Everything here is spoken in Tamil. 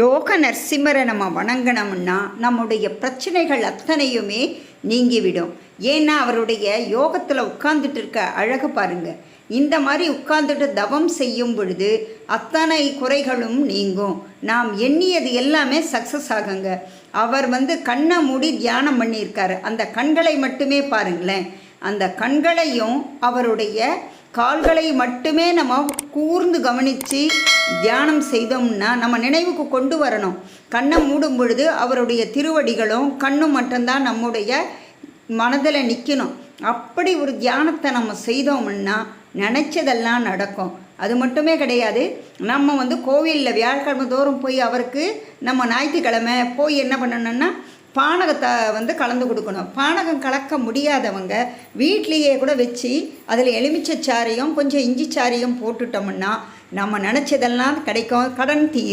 யோக நரசிம்மரை நம்ம வணங்கினோம்னா நம்முடைய பிரச்சனைகள் அத்தனையுமே நீங்கிவிடும். ஏன்னா அவருடைய யோகத்தில் உட்கார்ந்துட்டு இருக்க அழகு பாருங்க. இந்த மாதிரி உட்கார்ந்துட்டு தவம் செய்யும் பொழுது அத்தனை குறைகளும் நீங்கும். நாம் எண்ணியது எல்லாமே சக்ஸஸ் ஆகுங்க. அவர் வந்து கண்ணை மூடி தியானம் பண்ணியிருக்காரு. அந்த கண்களை மட்டுமே பாருங்களேன். அந்த கண்களையும் அவருடைய கால்களை மட்டுமே நம்ம கூர்ந்து கவனித்து தியானம் செய்தோம்னா நம்ம நினைவுக்கு கொண்டு வரணும். கண்ணை மூடும் பொழுது அவருடைய திருவடிகளும் கண்ணும் மட்டும்தான் நம்முடைய மனதில் நிற்கணும் அப்படி ஒரு தியானத்தை நம்ம செய்தோம்னா நினச்சதெல்லாம் நடக்கும். அது மட்டுமே கிடையாது. நம்ம வந்து கோவிலில் வியாழக்கிழமை தோறும் போய் அவருக்கு நம்ம ஞாயிற்றுக்கிழமை போய் என்ன பண்ணணும்னா பானகத்தை வந்து கலந்து கொடுக்கணும். பானகம் கலக்க முடியாதவங்க வீட்லேயே கூட வச்சு அதில் எலுமிச்சை சாறையும் கொஞ்சம் இஞ்சி சாறையும் போட்டுட்டோம்னா நம்ம நினச்சதெல்லாம் கிடைக்கும். கடன் தீ